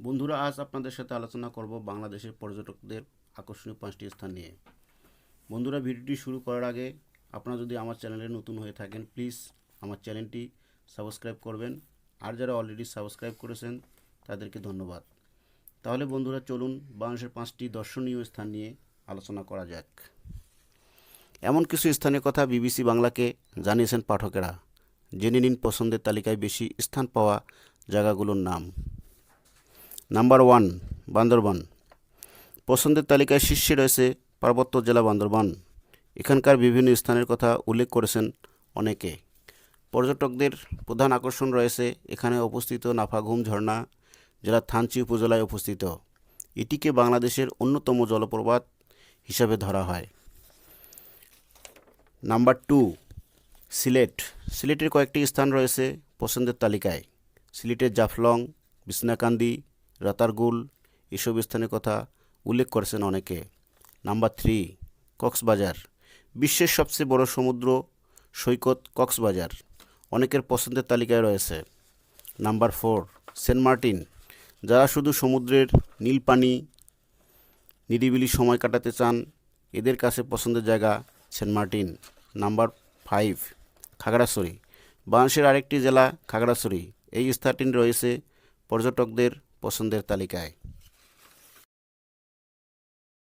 বন্ধুরা, আজ আপনাদের সাথে আলোচনা করব বাংলাদেশের পর্যটকদের আকর্ষণীয় পাঁচটি স্থান নিয়ে। বন্ধুরা, ভিডিওটি শুরু করার আগে আপনারা যদি আমার চ্যানেলে নতুন হয়ে থাকেন, প্লিজ আমার চ্যানেলটি সাবস্ক্রাইব করবেন। আর যারা অলরেডি সাবস্ক্রাইব করেছেন, তাদেরকে ধন্যবাদ। তাহলে বন্ধুরা, চলুন বাংলাদেশের পাঁচটি দর্শনীয় স্থান নিয়ে আলোচনা করা যাক। এমন কিছু স্থানের কথা বিবিসি বাংলাকে জানিয়েছেন পাঠকেরা। জেনে নিন পছন্দের তালিকায় বেশি স্থান পাওয়া জায়গাগুলোর নাম। Number one, Bandarban. পছন্দের তালিকায় শীর্ষে রয়েছে পার্বত্য জেলা বান্দরবান। এখানকার বিভিন্ন স্থানের কথা উল্লেখ করেছেন অনেকে। পর্যটকদের প্রধান আকর্ষণ রয়েছে এখানে অবস্থিত নাফাঘুম ঝর্ণা জেলার থানচি উপজেলায় অবস্থিত। এটিকে বাংলাদেশের অন্যতম জলপ্রপাত হিসাবে ধরা হয়। Number two, Sylhet. সিলেটের কয়েকটি স্থান রয়েছে পছন্দের তালিকায়। সিলেটের জাফলং, বিছনাকান্দি রাতারগুল এসব স্থানের কথা উল্লেখ করেছেন অনেকে। Number three, Cox's Bazar. বিশ্বের সবচেয়ে বড় সমুদ্র সৈকত কক্সবাজার। অনেকের পছন্দের তালিকায় রয়েছে। Number four, Saint Martin. যারা শুধু সমুদ্রের নীল পানি, নিরিবিলি সময় কাটাতে চান, এদের কাছে পছন্দের জায়গা Saint Martin. Number five, Khagrachari. বাংলাদেশের আরেকটি জেলা, খাগড়াছড়ি। এই স্থানটি রয়েছে পর্যটকদের পছন্দের তালিকায়।